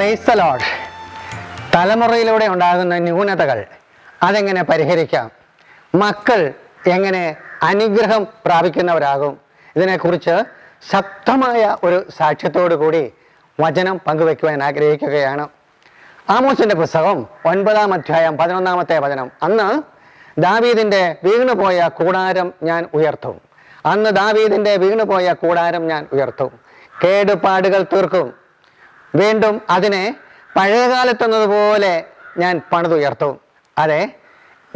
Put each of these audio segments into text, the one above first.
Price load തലമുറയിലൂടെ ഉണ്ടാകുന്ന ന്യൂനതകൾ അതെങ്ങനെ പരിഹരിക്കാം? മക്കൾ എങ്ങനെ അനുഗ്രഹം പ്രാപിക്കുന്നവരാകും? ഇതിനെക്കുറിച്ച് ശക്തമായ ഒരു സാക്ഷ്യത്തോടു കൂടി വചനം പങ്കുവെക്കുവാൻ ആഗ്രഹിക്കുകയാണ്. ആമോസിന്റെ പുസ്തകം ഒൻപതാം അധ്യായം പതിനൊന്നാമത്തെ വചനം. അന്ന് ദാവീദിന്റെ വീണുപോയ കൂടാരം ഞാൻ ഉയർത്തും. അന്ന് ദാവീദിന്റെ വീണുപോയ കൂടാരം ഞാൻ ഉയർത്തും. കേടുപാടുകൾ തീർക്കും. വീണ്ടും അതിനെ പഴയകാലത്തെന്നതുപോലെ ഞാൻ പണിതുയർത്തും. അതെ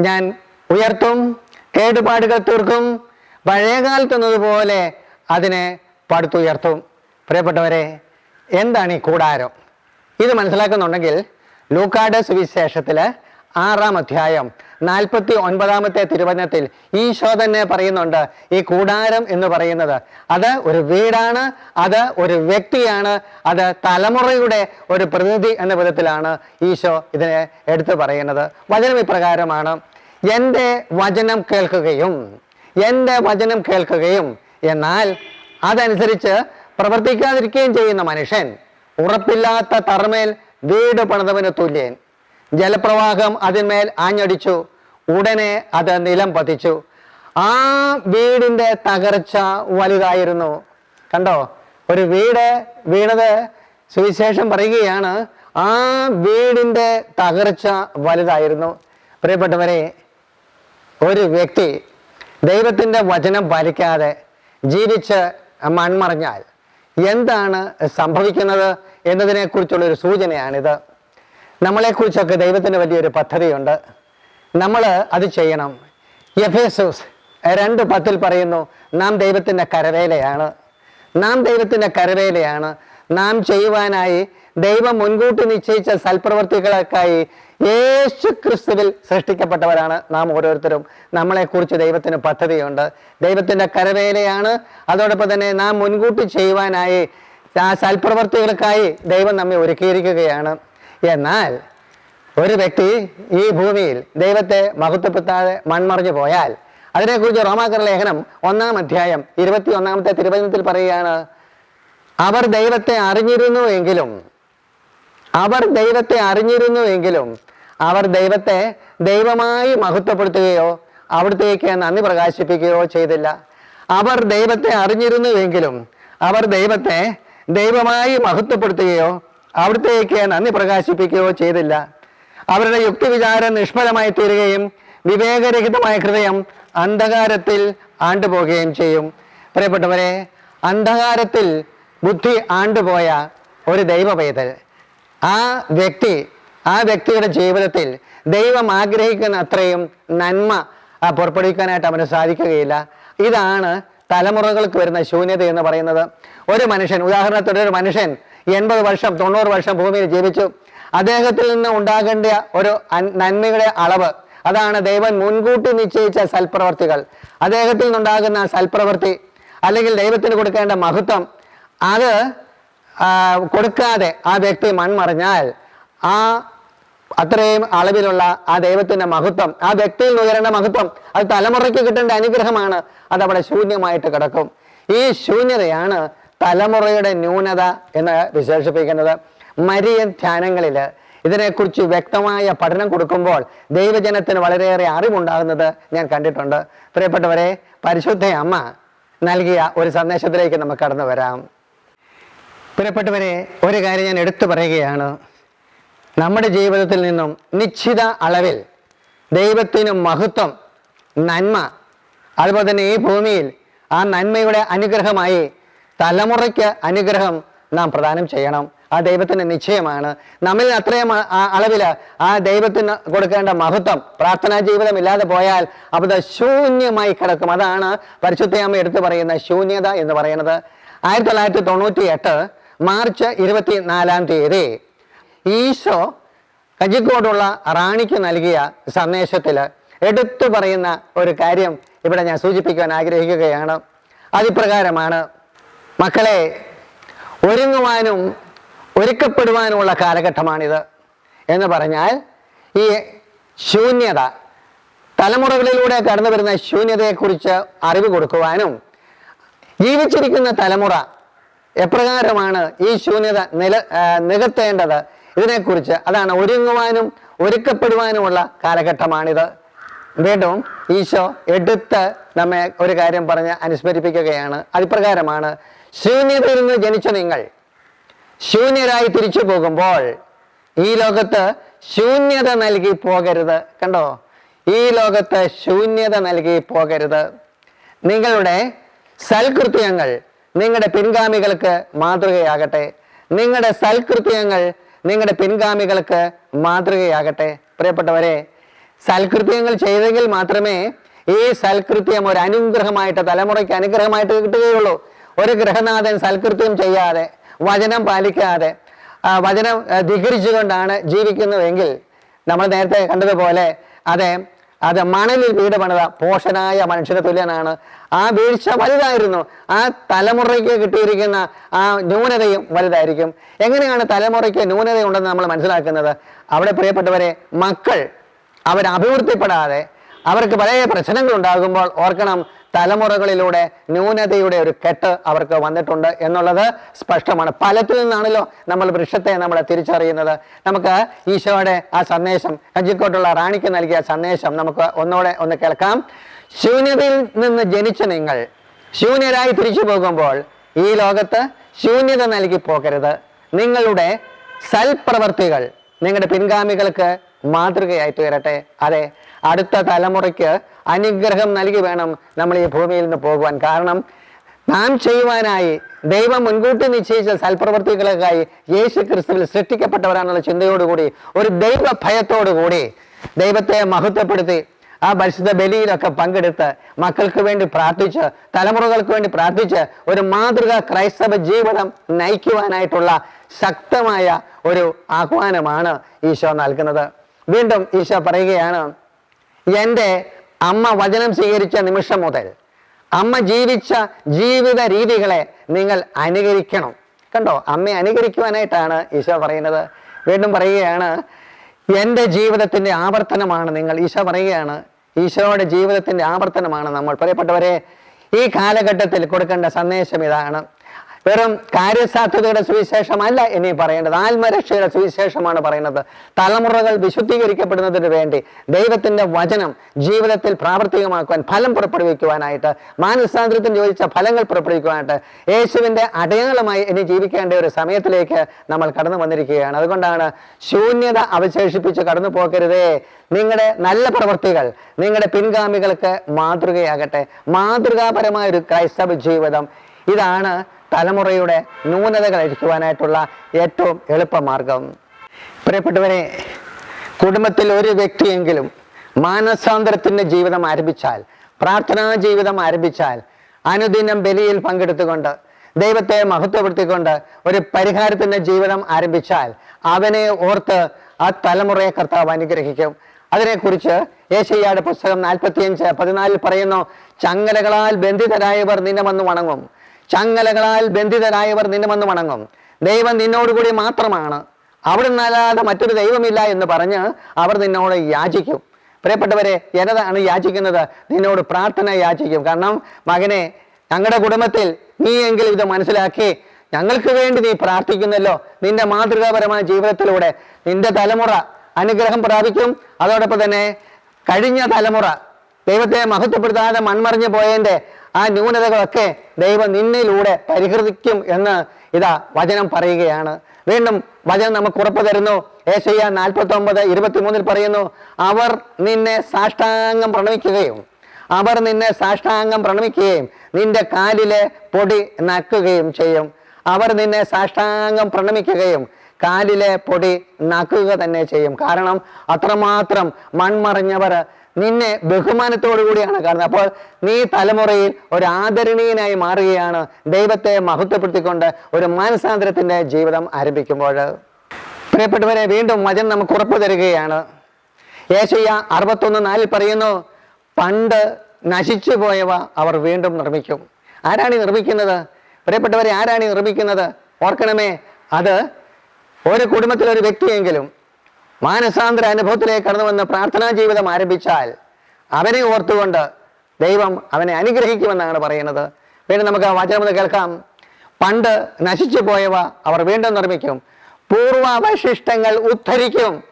ഞാൻ ഉയർത്തും കേടുപാടുകൾ തീർക്കും പഴയകാലത്തെന്നതുപോലെ അതിനെ പടുത്തുയർത്തും. പ്രിയപ്പെട്ടവരെ എന്താണ് ഈ കൂടാരം? ഇത് മനസ്സിലാക്കുന്നുണ്ടെങ്കിൽ ലൂക്കാട് സുവിശേഷത്തിൽ ആറാം അധ്യായം നാൽപ്പത്തി ഒൻപതാമത്തെ തിരുവചനത്തിൽ ഈശോ തന്നെ പറയുന്നുണ്ട് ഈ കൂടാരം എന്ന് പറയുന്നത്. അത് ഒരു വീടാണ് അത് ഒരു വ്യക്തിയാണ് അത് തലമുറയുടെ ഒരു പ്രതിനിധി എന്ന വിധത്തിലാണ് ഈശോ ഇതിനെ എടുത്തു പറയുന്നത്. വചനം ഇപ്രകാരമാണ് എന്റെ വചനം കേൾക്കുകയും എന്റെ വചനം കേൾക്കുകയും എന്നാൽ അതനുസരിച്ച് പ്രവർത്തിക്കാതിരിക്കുകയും ചെയ്യുന്ന മനുഷ്യൻ ഉറപ്പില്ലാത്ത തറമേൽ വീട് പണിതവന് തുല്യൻ. ജലപ്രവാഹം അതിന്മേൽ ആഞ്ഞടിച്ചു. ഉടനെ അത് നിലം പതിച്ചു. ആ വീടിന്റെ തകർച്ച വലുതായിരുന്നു. കണ്ടോ? ഒരു വീട് വീണത് സുവിശേഷം പറയുകയാണ് ആ വീടിന്റെ തകർച്ച വലുതായിരുന്നു. പ്രിയപ്പെട്ടവരെ ഒരു വ്യക്തി ദൈവത്തിന്റെ വചനം പാലിക്കാതെ ജീവിച്ച് മൺമറഞ്ഞാൽ എന്താണ് സംഭവിക്കുന്നത് എന്നതിനെക്കുറിച്ചുള്ള ഒരു സൂചനയാണിത്. നമ്മളെക്കുറിച്ചൊക്കെ ദൈവത്തിന് വലിയൊരു പദ്ധതിയുണ്ട്. നമ്മൾ അത് ചെയ്യണം. എഫേസൂസ് രണ്ട് പത്തിൽ പറയുന്നു നാം ദൈവത്തിന്റെ കരവേലയാണ്. നാം ദൈവത്തിന്റെ കരവേലയാണ്. നാം ചെയ്യുവാനായി ദൈവം മുൻകൂട്ടി നിശ്ചയിച്ച സൽപ്രവർത്തികൾക്കായി യേശു ക്രിസ്തുവിൽ സൃഷ്ടിക്കപ്പെട്ടവരാണ് നാം ഓരോരുത്തരും. നമ്മളെക്കുറിച്ച് ദൈവത്തിന് പദ്ധതിയുണ്ട്. ദൈവത്തിന്റെ കരവേലയാണ്. അതോടൊപ്പം തന്നെ നാം മുൻകൂട്ടി ചെയ്യുവാനായി സൽപ്രവർത്തികൾക്കായി ദൈവം നമ്മെ ഒരുക്കിയിരിക്കുകയാണ്. എന്നാൽ ഒരു വ്യക്തി ഈ ഭൂമിയിൽ ദൈവത്തെ മഹത്വപ്പെടുത്താതെ മൺമറിഞ്ഞു പോയാൽ അതിനെക്കുറിച്ച് റോമാക്കർ ലേഖനം ഒന്നാം അധ്യായം ഇരുപത്തി ഒന്നാമത്തെ തിരുവചനത്തിൽ പറയുകയാണ് അവർ ദൈവത്തെ അറിഞ്ഞിരുന്നു എങ്കിലും അവർ ദൈവത്തെ അറിഞ്ഞിരുന്നു എങ്കിലും അവർ ദൈവത്തെ ദൈവമായി മഹത്വപ്പെടുത്തുകയോ അവിടത്തേക്ക് നന്ദി പ്രകാശിപ്പിക്കുകയോ ചെയ്തില്ല. അവർ ദൈവത്തെ അറിഞ്ഞിരുന്നു എങ്കിലും അവർ ദൈവത്തെ ദൈവമായി മഹത്വപ്പെടുത്തുകയോ അവിടത്തേക്ക് നന്ദി പ്രകാശിപ്പിക്കുകയോ ചെയ്തില്ല. അവരുടെ യുക്തിവിചാരം നിഷ്ഫലമായി തീരുകയും വിവേകരഹിതമായ ഹൃദയം അന്ധകാരത്തിൽ ആണ്ടുപോകുകയും ചെയ്യും. പ്രിയപ്പെട്ടവരെ അന്ധകാരത്തിൽ ബുദ്ധി ആണ്ടുപോയ ഒരു ദൈവ പൈതൽ ആ വ്യക്തി ആ വ്യക്തിയുടെ ജീവിതത്തിൽ ദൈവം ആഗ്രഹിക്കുന്ന അത്രയും നന്മ പുറപ്പെടുവിക്കാനായിട്ട് അവന് സാധിക്കുകയില്ല. ഇതാണ് തലമുറകൾക്ക് വരുന്ന ശൂന്യത എന്ന് പറയുന്നത്. ഒരു മനുഷ്യൻ ഉദാഹരണത്തിന് ഒരു മനുഷ്യൻ എൺപത് വർഷം തൊണ്ണൂറ് വർഷം ഭൂമിയിൽ ജീവിച്ചു. അദ്ദേഹത്തിൽ നിന്ന് ഉണ്ടാകേണ്ട ഒരു നന്മയുടെ അളവ്. അതാണ് ദൈവം മുൻകൂട്ടി നിശ്ചയിച്ച സൽപ്രവർത്തികൾ. അദ്ദേഹത്തിൽ നിന്നുണ്ടാകുന്ന സൽപ്രവർത്തി അല്ലെങ്കിൽ ദൈവത്തിന് കൊടുക്കേണ്ട മഹത്വം അത് കൊടുക്കാതെ ആ വ്യക്തി മൺമറിഞ്ഞാൽ ആ അത്രയും അളവിലുള്ള ആ ദൈവത്തിന്റെ മഹത്വം ആ വ്യക്തിയിൽ ഉയരേണ്ട മഹത്വം അത് തലമുറയ്ക്ക് കിട്ടേണ്ട അനുഗ്രഹമാണ് അത് അവിടെ ശൂന്യമായിട്ട് കിടക്കും. ഈ ശൂന്യതയാണ് തലമുറയുടെ ന്യൂനത എന്ന് വിശേഷിപ്പിക്കുന്നത്. മരിയൻ ധ്യാനങ്ങളിൽ ഇതിനെക്കുറിച്ച് വ്യക്തമായ പഠനം കൊടുക്കുമ്പോൾ ദൈവജനത്തിന് വളരെയേറെ അറിവുണ്ടാകുന്നത് ഞാൻ കണ്ടിട്ടുണ്ട്. പ്രിയപ്പെട്ടവരെ പരിശുദ്ധ അമ്മ നൽകിയ ഒരു സന്ദേശത്തിലേക്ക് നമുക്ക് കടന്നു വരാം. പ്രിയപ്പെട്ടവരെ ഒരു കാര്യം ഞാൻ എടുത്തു പറയുകയാണ്. നമ്മുടെ ജീവിതത്തിൽ നിന്നും നിശ്ചിത അളവിൽ ദൈവത്തിന് മഹത്വം നന്മ അതുപോലെ തന്നെ ഈ ഭൂമിയിൽ ആ നന്മയുടെ അനുഗ്രഹമായി തലമുറയ്ക്ക് അനുഗ്രഹം നാം പ്രദാനം ചെയ്യണം. ആ ദൈവത്തിന്റെ നിശ്ചയമാണ്. നമ്മിൽ അത്രയും അളവിൽ ആ ദൈവത്തിന് കൊടുക്കേണ്ട മഹത്വം പ്രാർത്ഥനാ ജീവിതം ഇല്ലാതെ പോയാൽ അത് ശൂന്യമായി കിടക്കും. അതാണ് പരിശുദ്ധയാമ്മ എടുത്തു പറയുന്ന ശൂന്യത എന്ന് പറയുന്നത്. ആയിരത്തി തൊള്ളായിരത്തി തൊണ്ണൂറ്റി എട്ട് മാർച്ച് ഇരുപത്തി നാലാം തീയതി ഈശോ കജിക്കോടുള്ള റാണിക്ക് നൽകിയ സന്ദേശത്തിൽ എടുത്തു പറയുന്ന ഒരു കാര്യം ഇവിടെ ഞാൻ സൂചിപ്പിക്കാൻ ആഗ്രഹിക്കുകയാണ്. അതിപ്രകാരമാണ് മക്കളെ ഒരുങ്ങുവാനും ഒരുക്കപ്പെടുവാനുമുള്ള കാലഘട്ടമാണിത് എന്ന് പറഞ്ഞാൽ ഈ ശൂന്യത തലമുറകളിലൂടെ കടന്നു വരുന്ന ശൂന്യതയെക്കുറിച്ച് അറിവ് കൊടുക്കുവാനും ജീവിച്ചിരിക്കുന്ന തലമുറ എപ്രകാരമാണ് ഈ ശൂന്യത നില നികത്തേണ്ടത് ഇതിനെക്കുറിച്ച്. അതാണ് ഒരുങ്ങുവാനും ഒരുക്കപ്പെടുവാനുമുള്ള കാലഘട്ടമാണിത്. വീണ്ടും ഈശോ എടുത്ത് നമ്മെ ഒരു കാര്യം പറഞ്ഞ് അനുസ്മരിപ്പിക്കുകയാണ്. അതിപ്രകാരമാണ് ശൂന്യതയിൽ നിന്ന് ജനിച്ച നിങ്ങൾ. ശൂന്യരായി തിരിച്ചു പോകുമ്പോൾ ഈ ലോകത്ത് ശൂന്യത നൽകി പോകരുത്. കണ്ടോ? ഈ ലോകത്ത് ശൂന്യത നൽകി പോകരുത്. നിങ്ങളുടെ സൽകൃത്യങ്ങൾ നിങ്ങളുടെ പിൻഗാമികൾക്ക് മാതൃകയാകട്ടെ. നിങ്ങളുടെ സൽകൃത്യങ്ങൾ നിങ്ങളുടെ പിൻഗാമികൾക്ക് മാതൃകയാകട്ടെ. പ്രിയപ്പെട്ടവരെ സൽകൃത്യങ്ങൾ ചെയ്തെങ്കിൽ മാത്രമേ ഈ സൽകൃത്യം ഒരു അനുഗ്രഹമായിട്ട് തലമുറയ്ക്ക് അനുഗ്രഹമായിട്ട് കിട്ടുകയുള്ളൂ. ഒരു ഗൃഹനാഥൻ സൽകൃത്യം ചെയ്യാതെ വചനം പാലിക്കാതെ വചനം ധികരിച്ചുകൊണ്ടാണ് ജീവിക്കുന്നുവെങ്കിൽ നമ്മൾ നേരത്തെ കണ്ടതുപോലെ അതെ അത് മണലിൽ വീട് പണിത പോഷനായ മനുഷ്യന് തുല്യനാണ്. ആ വീഴ്ച വലുതായിരുന്നു. ആ തലമുറയ്ക്ക് കിട്ടിയിരിക്കുന്ന ആ ന്യൂനതയും വലുതായിരിക്കും. എങ്ങനെയാണ് തലമുറയ്ക്ക് ന്യൂനതയുണ്ടെന്ന് നമ്മൾ മനസ്സിലാക്കുന്നത്? അവിടെ പ്രിയപ്പെട്ടവരെ മക്കൾ അവർ അഭിവൃദ്ധിപ്പെടാതെ അവർക്ക് പല പ്രശ്നങ്ങൾ ഉണ്ടാകുമ്പോൾ ഓർക്കണം തലമുറകളിലൂടെ ന്യൂനതയുടെ ഒരു കെട്ട് അവർക്ക് വന്നിട്ടുണ്ട് എന്നുള്ളത് സ്പഷ്ടമാണ്. ഫലത്തിൽ നിന്നാണല്ലോ നമ്മൾ വൃക്ഷത്തെ നമ്മൾ തിരിച്ചറിയുന്നത്. നമുക്ക് ഈശോയുടെ ആ സന്ദേശം കഞ്ചിക്കോട്ടുള്ള റാണിക്ക് നൽകിയ സന്ദേശം നമുക്ക് ഒന്നോടെ ഒന്ന് കേൾക്കാം. ശൂന്യതയിൽ നിന്ന് ജനിച്ച നിങ്ങൾ ശൂന്യരായി തിരിച്ചു പോകുമ്പോൾ ഈ ലോകത്ത് ശൂന്യത നൽകി പോകരുത്. നിങ്ങളുടെ സൽപ്രവർത്തികൾ നിങ്ങളുടെ പിൻഗാമികൾക്ക് മാതൃകയായി തീരട്ടെ. അതെ അടുത്ത തലമുറയ്ക്ക് അനുഗ്രഹം നൽകി വേണം നമ്മൾ ഈ ഭൂമിയിൽ നിന്ന് പോകുവാൻ. കാരണം നാം ചെയ്യുവാനായി ദൈവം മുൻകൂട്ടി നിശ്ചയിച്ച സൽപ്രവർത്തികൾക്കായി യേശു ക്രിസ്തുവിൽ സൃഷ്ടിക്കപ്പെട്ടവരാണെന്നുള്ള ചിന്തയോടുകൂടി ഒരു ദൈവ ഭയത്തോടുകൂടി ദൈവത്തെ മഹത്വപ്പെടുത്തി ആ പരിശുദ്ധ ബലിയിലൊക്കെ പങ്കെടുത്ത് മക്കൾക്ക് വേണ്ടി പ്രാർത്ഥിച്ച് തലമുറകൾക്ക് വേണ്ടി പ്രാർത്ഥിച്ച് ഒരു മാതൃക ക്രൈസ്തവ ജീവിതം നയിക്കുവാനായിട്ടുള്ള ശക്തമായ ഒരു ആഹ്വാനമാണ് ഈശോ നൽകുന്നത്. വീണ്ടും ഈശോ പറയുകയാണ് എന്റെ അമ്മ വചനം സ്വീകരിച്ച നിമിഷം മുതൽ അമ്മ ജീവിച്ച ജീവിത രീതികളെ നിങ്ങൾ അനുകരിക്കണം. കണ്ടോ? അമ്മയെ അനുകരിക്കുവാനായിട്ടാണ് ഈശോ പറയുന്നത്. വീണ്ടും പറയുകയാണ് എന്റെ ജീവിതത്തിന്റെ ആവർത്തനമാണ് നിങ്ങൾ ഈശോ പറയുകയാണ് ഈശോയുടെ ജീവിതത്തിന്റെ ആവർത്തനമാണ് നമ്മൾ. പറയപ്പെട്ടവരെ ഈ കാലഘട്ടത്തിൽ കൊടുക്കേണ്ട സന്ദേശം ഇതാണ്. വെറും കാര്യസാധ്യതയുടെ സുവിശേഷമല്ല ഇനി പറയേണ്ടത്. ആത്മരക്ഷയുടെ സുവിശേഷമാണ് പറയുന്നത്. തലമുറകൾ വിശുദ്ധീകരിക്കപ്പെടുന്നതിന് വേണ്ടി ദൈവത്തിന്റെ വചനം ജീവിതത്തിൽ പ്രാവർത്തികമാക്കുവാൻ ഫലം പുറപ്പെടുവിക്കുവാനായിട്ട് മാനസാന്തരത്തിന് ചോദിച്ച ഫലങ്ങൾ പുറപ്പെടുവിക്കുവാനായിട്ട് യേശുവിന്റെ അടയാളമായി ഇനി ജീവിക്കേണ്ട ഒരു സമയത്തിലേക്ക് നമ്മൾ കടന്നു വന്നിരിക്കുകയാണ്. അതുകൊണ്ടാണ് ശൂന്യത അവശേഷിപ്പിച്ച് കടന്നു പോകരുതേ. നിങ്ങളുടെ നല്ല പ്രവൃത്തികൾ നിങ്ങളുടെ പിൻഗാമികൾക്ക് മാതൃകയാകട്ടെ. മാതൃകാപരമായ ഒരു ക്രൈസ്തവ ജീവിതം ഇതാണ് തലമുറയുടെ ന്യൂനതകൾ അഴിക്കുവാനായിട്ടുള്ള ഏറ്റവും എളുപ്പമാർഗം പ്രിയപ്പെട്ടവരെ കുടുംബത്തിൽ ഒരു വ്യക്തിയെങ്കിലും മാനസാന്തരത്തിന്റെ ജീവിതം ആരംഭിച്ചാൽ പ്രാർത്ഥനാ ജീവിതം ആരംഭിച്ചാൽ അനുദിനം ബലിയിൽ പങ്കെടുത്തുകൊണ്ട് ദൈവത്തെ മഹത്വപ്പെടുത്തിക്കൊണ്ട് ഒരു പരിഹാരത്തിന്റെ ജീവിതം ആരംഭിച്ചാൽ അവനെ ഓർത്ത് ആ തലമുറയെ കർത്താവ് അനുഗ്രഹിക്കും. അതിനെക്കുറിച്ച് ഏശയ്യാട് പുസ്തകം നാൽപ്പത്തിയഞ്ച് പതിനാലിൽ പറയുന്നു ചങ്ങലകളാൽ ബന്ധിതരായവർ നിന്നെ വന്ന് വണങ്ങും. ചങ്ങലകളാൽ ബന്ധിതരായവർ നിന്നെ വന്ന് വണങ്ങും. ദൈവം നിന്നോടുകൂടി മാത്രമാണ്. അവിടെ നിന്നല്ലാതെ മറ്റൊരു ദൈവമില്ല എന്ന് പറഞ്ഞ് അവർ നിന്നോട് യാചിക്കും. പ്രിയപ്പെട്ടവരെ എന്നതാണ് യാചിക്കുന്നത്? നിന്നോട് പ്രാർത്ഥന യാചിക്കും. കാരണം മകനെ ഞങ്ങളുടെ കുടുംബത്തിൽ നീ എങ്കിലും ഇത് മനസ്സിലാക്കി ഞങ്ങൾക്ക് വേണ്ടി നീ പ്രാർത്ഥിക്കുന്നല്ലോ. നിന്റെ മാതൃകാപരമായ ജീവിതത്തിലൂടെ നിന്റെ തലമുറ അനുഗ്രഹം പ്രാപിക്കും. അതോടൊപ്പം തന്നെ കഴിഞ്ഞ തലമുറ ദൈവത്തെ മഹത്വപ്പെടുത്താതെ മൺമറിഞ്ഞു പോയതിന്റെ ആ ന്യൂനതകളൊക്കെ ദൈവം നിന്നിലൂടെ പരിഹൃതിക്കും എന്ന് ഇതാ വചനം പറയുകയാണ്. വീണ്ടും വചനം നമുക്ക് ഉറപ്പ് തരുന്നു. ഏശയ്യ നാൽപ്പത്തി ഒമ്പത് ഇരുപത്തിമൂന്നിൽ പറയുന്നു അവർ നിന്നെ സാഷ്ടാംഗം പ്രണമിക്കുകയും അവർ നിന്നെ സാഷ്ടാംഗം പ്രണമിക്കുകയും നിന്റെ കാലിലെ പൊടി നക്കുകയും ചെയ്യും. അവർ നിന്നെ സാഷ്ടാംഗം പ്രണമിക്കുകയും കാലിലെ പൊടി നക്കുക തന്നെ ചെയ്യും. കാരണം അത്രമാത്രം മൺമറിഞ്ഞവർ നിന്നെ ബഹുമാനത്തോടു കൂടിയാണ് കാണുന്നത്. അപ്പോൾ നീ തലമുറയിൽ ഒരു ആദരണീയനായി മാറുകയാണ്. ദൈവത്തെ മഹത്വപ്പെടുത്തിക്കൊണ്ട് ഒരു മാനസാന്തരത്തിന്റെ ജീവിതം ആരംഭിക്കുമ്പോൾ. പ്രിയപ്പെട്ടവരെ വീണ്ടും വചനം നമുക്ക് ഉറപ്പു തരികയാണ്. യേശയ്യ അറുപത്തൊന്ന് നാലിൽ പറയുന്നു പണ്ട് നശിച്ചു പോയവ അവർ വീണ്ടും നിർമ്മിക്കും. ആരാണ് നിർമ്മിക്കുന്നത്? പ്രിയപ്പെട്ടവരെ ആരാണ് നിർമ്മിക്കുന്നത്? ഓർക്കണമേ അത് ഒരു കുടുംബത്തിലൊരു വ്യക്തിയെങ്കിലും മാനസാന്തര അനുഭവത്തിലേക്ക് കടന്നു വന്ന് പ്രാർത്ഥനാ ജീവിതം ആരംഭിച്ചാൽ അവനെ ഓർത്തുകൊണ്ട് ദൈവം അവനെ അനുഗ്രഹിക്കുമെന്നാണ് പറയുന്നത്. വീണ്ടും നമുക്ക് വചനം കേൾക്കാം. പണ്ട് നശിച്ചു പോയവ അവർ വീണ്ടും നിർമ്മിക്കും. പൂർവാവശിഷ്ടങ്ങൾ ഉദ്ധരിക്കും.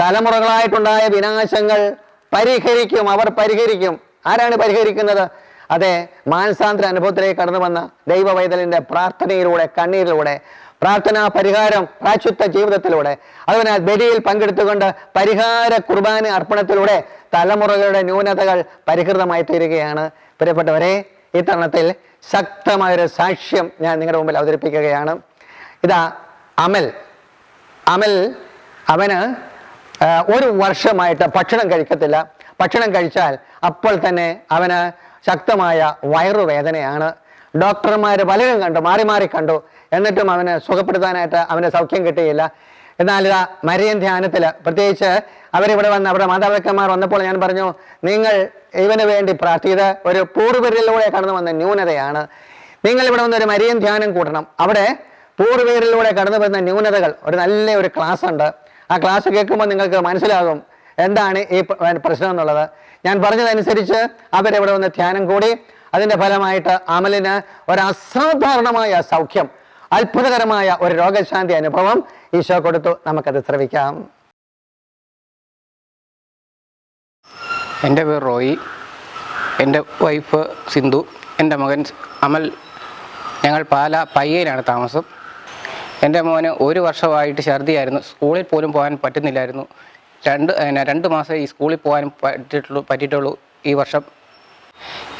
തലമുറകളായിട്ടുണ്ടായ വിനാശങ്ങൾ പരിഹരിക്കും. അവർ പരിഹരിക്കും. ആരാണ് പരിഹരിക്കുന്നത്? അതെ മാനസാന്തര അനുഭവത്തിലേക്ക് കടന്നു വന്ന ദൈവവൈതലിന്റെ പ്രാർത്ഥനയിലൂടെ കണ്ണീരിലൂടെ പ്രാർത്ഥനാ പരിഹാരം പ്രാശുദ്ധ ജീവിതത്തിലൂടെ. അതുപോലെ ബലിയിൽ പങ്കെടുത്തുകൊണ്ട് പരിഹാര കുർബാന അർപ്പണത്തിലൂടെ തലമുറകളുടെ ന്യൂനതകൾ പരിഹൃതമായി തീരുകയാണ്. പ്രിയപ്പെട്ടവരെ ഈ തരണത്തിൽ ശക്തമായൊരു സാക്ഷ്യം ഞാൻ നിങ്ങളുടെ മുമ്പിൽ അവതരിപ്പിക്കുകയാണ്. ഇതാ അമൽ. അമൽ അവന് ഒരു വർഷമായിട്ട് ഭക്ഷണം കഴിക്കത്തില്ല. ഭക്ഷണം കഴിച്ചാൽ അപ്പോൾ തന്നെ അവന് ശക്തമായ വയറുവേദനയാണ്. ഡോക്ടർമാർ പലരും കണ്ടു മാറി മാറി കണ്ടു. എന്നിട്ടും അവന് സുഖപ്പെടുത്താനായിട്ട് അവന് സൗഖ്യം കിട്ടിയില്ല. എന്നാൽ ഇതാ മരിയൻ ധ്യാനത്തിൽ പ്രത്യേകിച്ച് അവരിവിടെ വന്ന് അവരുടെ മാതാപിതാക്കന്മാർ വന്നപ്പോൾ ഞാൻ പറഞ്ഞു നിങ്ങൾ ഇവന് വേണ്ടി പ്രാർത്ഥിച്ചത് ഒരു പൂർവരിലൂടെ കടന്നു വന്ന ന്യൂനതയാണ്. നിങ്ങൾ ഇവിടെ വന്ന് ഒരു മരിയൻ ധ്യാനം കൂട്ടണം അവിടെ പൂർവീകരിലൂടെ കടന്നു വരുന്ന ന്യൂനതകൾ ഒരു നല്ല ഒരു ക്ലാസ് ഉണ്ട്. ആ ക്ലാസ് കേൾക്കുമ്പോൾ നിങ്ങൾക്ക് മനസ്സിലാകും എന്താണ് ഈ പ്രശ്നം എന്നുള്ളത്. ഞാൻ പറഞ്ഞതനുസരിച്ച് അവരിവിടെ വന്ന് ധ്യാനം കൂടി. അതിന്റെ ഫലമായിട്ട് അമലിന് ഒരു അസാധാരണമായ സൗഖ്യം അത്ഭുതകരമായ ഒരു രോഗശാന്തി അനുഭവം ഈശോ കൊടുത്തു. നമുക്കത് ശ്രവിക്കാം. എന്റെ പേര് റോയി. എന്റെ വൈഫ് സിന്ധു. എന്റെ മകൻ അമൽ. ഞങ്ങൾ പാല പയ്യയിലാണ് താമസം. എന്റെ മോന് ഒരു വർഷമായിട്ട് ഛർദിയായിരുന്നു. സ്കൂളിൽ പോലും പോകാൻ പറ്റുന്നില്ലായിരുന്നു. രണ്ട് രണ്ട് മാസം ഈ സ്കൂളിൽ പോകാൻ പറ്റിയിട്ടുള്ളൂ പറ്റിയിട്ടുള്ളൂ ഈ വർഷം.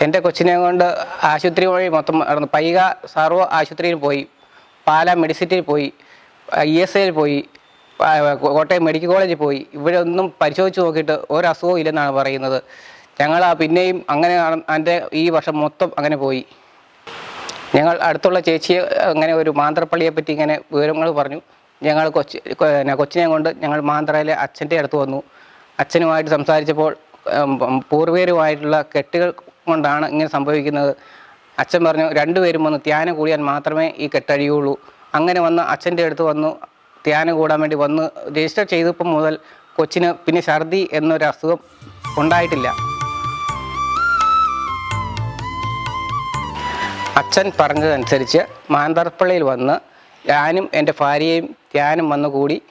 എന്റെ കൊച്ചിനെ കൊണ്ട് ആശുപത്രി വഴി മൊത്തം നടന്നു. പൈക സർവ ആശുപത്രിയിൽ പോയി. പാല മെഡിസിറ്റിയിൽ പോയി ഇ എസ് ഐയിൽ പോയി കോട്ടയം മെഡിക്കൽ കോളേജിൽ പോയി. ഇവിടെ ഒന്നും പരിശോധിച്ച് നോക്കിയിട്ട് ഒരു ഇല്ലെന്നാണ് പറയുന്നത്. ഞങ്ങൾ ആ പിന്നെയും അങ്ങനെ എന്റെ ഈ വർഷം മൊത്തം അങ്ങനെ പോയി. ഞങ്ങൾ അടുത്തുള്ള ചേച്ചിയെ അങ്ങനെ ഒരു മാന്ത്രപ്പള്ളിയെ പറ്റി ഇങ്ങനെ വിവരങ്ങൾ പറഞ്ഞു. ഞങ്ങൾ കൊച്ചി കൊച്ചിനെ കൊണ്ട് ഞങ്ങൾ മാന്ത്രയിലെ അച്ഛന്റെ അടുത്ത് വന്നു. അച്ഛനുമായിട്ട് സംസാരിച്ചപ്പോൾ പൂർവികരുമായിട്ടുള്ള കെട്ടുകൾ കൊണ്ടാണ് ഇങ്ങനെ സംഭവിക്കുന്നത്. അച്ഛൻ പറഞ്ഞു രണ്ടുപേരും വന്ന് ധ്യാനം കൂടിയാൽ മാത്രമേ ഈ കെട്ടഴിയുള്ളൂ. അങ്ങനെ വന്ന് അച്ഛന്റെ അടുത്ത് വന്നു ധ്യാനം കൂടാൻ വേണ്ടി വന്ന് രജിസ്റ്റർ ചെയ്തപ്പം മുതൽ കൊച്ചിന് പിന്നെ ഛർദി എന്നൊരു അസുഖം ഉണ്ടായിട്ടില്ല. അച്ഛൻ പറഞ്ഞതനുസരിച്ച് മാന്തർപ്പള്ളിയിൽ വന്ന് ഞാനും എന്റെ ഭാര്യയും ധ്യാനം വന്നു കൂടി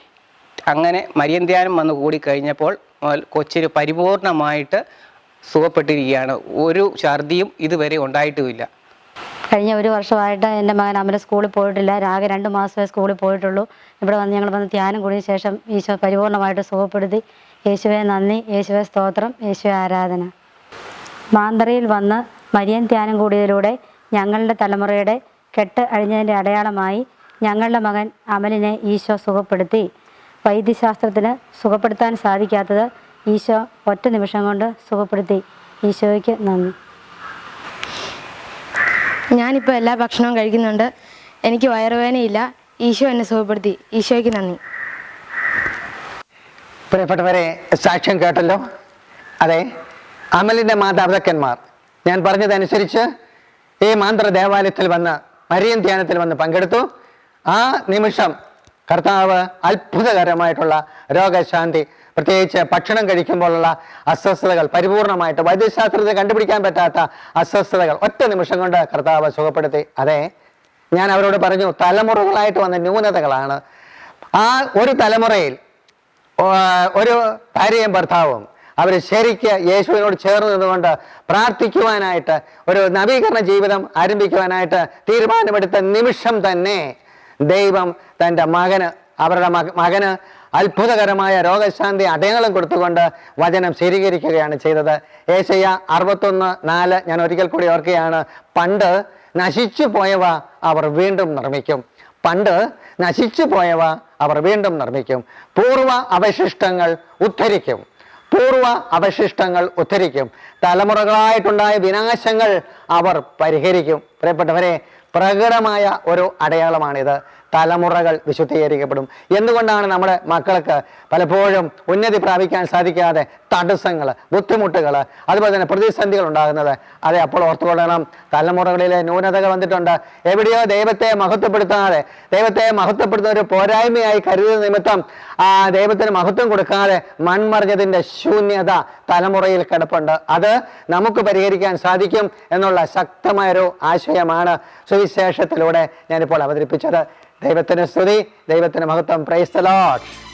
അങ്ങനെ മരിയൻ ധ്യാനം വന്നു കൂടി കഴിഞ്ഞപ്പോൾ കൊച്ചിന് പരിപൂർണമായിട്ട് സുഖപ്പെട്ടിരിക്കുകയാണ്. ഒരു ഛർദിയും ഇതുവരെ ഉണ്ടായിട്ടുമില്ല. കഴിഞ്ഞ ഒരു വർഷമായിട്ട് എന്റെ മകൻ അമല സ്കൂളിൽ പോയിട്ടില്ല. രാകെ രണ്ട് മാസമേ സ്കൂളിൽ പോയിട്ടുള്ളൂ. ഇവിടെ വന്ന് ഞങ്ങൾ വന്ന് ധ്യാനം കൂടിയ ശേഷം ഈശോ പരിപൂർണമായിട്ട് സുഖപ്പെടുത്തി. യേശുവെ നന്ദി. യേശുവെ സ്തോത്രം. യേശുവെ ആരാധന. മാന്തറയിൽ വന്ന് മരിയൻ ധ്യാനം കൂടിയതിലൂടെ ഞങ്ങളുടെ തലമുറയുടെ കെട്ട് അഴിഞ്ഞതിന്റെ അടയാളമായി ഞങ്ങളുടെ മകൻ അമലിനെ ഈശോ സുഖപ്പെടുത്തി. വൈദ്യശാസ്ത്രത്തിന് സുഖപ്പെടുത്താൻ സാധിക്കാത്തത് ഈശോ ഒറ്റ നിമിഷം കൊണ്ട് സുഖപ്പെടുത്തി ഈശോയ്ക്ക് നന്ദി. ഞാനിപ്പോൾ എല്ലാ ഭക്ഷണവും കഴിക്കുന്നുണ്ട്. എനിക്ക് വയറുവേദനയില്ല. ഈശോ എന്നെ സുഖപ്പെടുത്തി. ഈശോയ്ക്ക് നന്ദി. പ്രിയപ്പെട്ടവരെ സാക്ഷ്യം കേട്ടല്ലോ? അതെ അമലിന്റെ മാതാപിതാക്കന്മാർ. ഞാൻ പറഞ്ഞതനുസരിച്ച് ഈ മാന്ത്ര ദേവാലയത്തിൽ വന്ന് മരിയൻ ധ്യാനത്തിൽ വന്ന് പങ്കെടുത്തു. ആ നിമിഷം കർത്താവ് അത്ഭുതകരമായിട്ടുള്ള രോഗശാന്തി പ്രത്യേകിച്ച് ഭക്ഷണം കഴിക്കുമ്പോഴുള്ള അസ്വസ്ഥതകൾ പരിപൂർണമായിട്ട് വൈദ്യശാസ്ത്രത്തെ കണ്ടുപിടിക്കാൻ പറ്റാത്ത അസ്വസ്ഥതകൾ ഒറ്റ നിമിഷം കൊണ്ട് കർത്താവ് സുഖപ്പെടുത്തി. അതെ ഞാൻ അവരോട് പറഞ്ഞു തലമുറകളായിട്ട് വന്ന ന്യൂനതകളാണ്. ആ ഒരു തലമുറയിൽ ഒരു ഭാര്യയും ഭർത്താവും അവർ ശരിക്ക് യേശുവിനോട് ചേർന്ന് നിന്നുകൊണ്ട് പ്രാർത്ഥിക്കുവാനായിട്ട് ഒരു നവീകരണ ജീവിതം ആരംഭിക്കുവാനായിട്ട് തീരുമാനമെടുത്ത നിമിഷം തന്നെ ദൈവം തന്റെ മകന് അവരുടെ മക- മകന് അത്ഭുതകരമായ രോഗശാന്തി അടയാളം കൊടുത്തുകൊണ്ട് വചനം സ്വീകരിക്കുകയാണ് ചെയ്തത്. ഏശയ്യ അറുപത്തൊന്ന് നാല് ഞാൻ ഒരിക്കൽ കൂടി ഓർക്കുകയാണ്. പണ്ട് നശിച്ചു പോയവ അവർ വീണ്ടും നിർമ്മിക്കും. പണ്ട് നശിച്ചു പോയവ അവർ വീണ്ടും നിർമ്മിക്കും. പൂർവ അവശിഷ്ടങ്ങൾ ഉദ്ധരിക്കും. പൂർവ അവശിഷ്ടങ്ങൾ ഉദ്ധരിക്കും. തലമുറകളായിട്ടുണ്ടായ വിനാശങ്ങൾ അവർ പരിഹരിക്കും. പ്രിയപ്പെട്ടവരെ പ്രകടമായ ഒരു അടയാളമാണിത്. തലമുറകൾ വിശുദ്ധീകരിക്കപ്പെടും. എന്തുകൊണ്ടാണ് നമ്മുടെ മക്കൾക്ക് പലപ്പോഴും ഉന്നതി പ്രാപിക്കാൻ സാധിക്കാതെ തടസ്സങ്ങൾ ബുദ്ധിമുട്ടുകൾ അതുപോലെ തന്നെ പ്രതിസന്ധികൾ ഉണ്ടാകുന്നത്? അതെ അപ്പോൾ ഓർത്തുകൊള്ളണം. തലമുറകളിലെ ന്യൂനതകൾ വന്നിട്ടുണ്ട്. എവിടെയോ ദൈവത്തെ മഹത്വപ്പെടുത്താതെ ദൈവത്തെ മഹത്വപ്പെടുത്തുന്ന ഒരു പോരായ്മയായി കരുതുന്ന നിമിത്തം ആ ദൈവത്തിന് മഹത്വം കൊടുക്കാതെ മൺമറിഞ്ഞതിന്റെ ശൂന്യത തലമുറയിൽ കിടപ്പുണ്ട്. അത് നമുക്ക് പരിഹരിക്കാൻ സാധിക്കും എന്നുള്ള ശക്തമായൊരു ആശയമാണ് സുവിശേഷത്തിലൂടെ ഞാനിപ്പോൾ അവതരിപ്പിച്ചത്. ദൈവത്തിന് സ്തുതി ദൈവത്തിന് മഹത്വം. പ്രൈസ് ലോട്ട്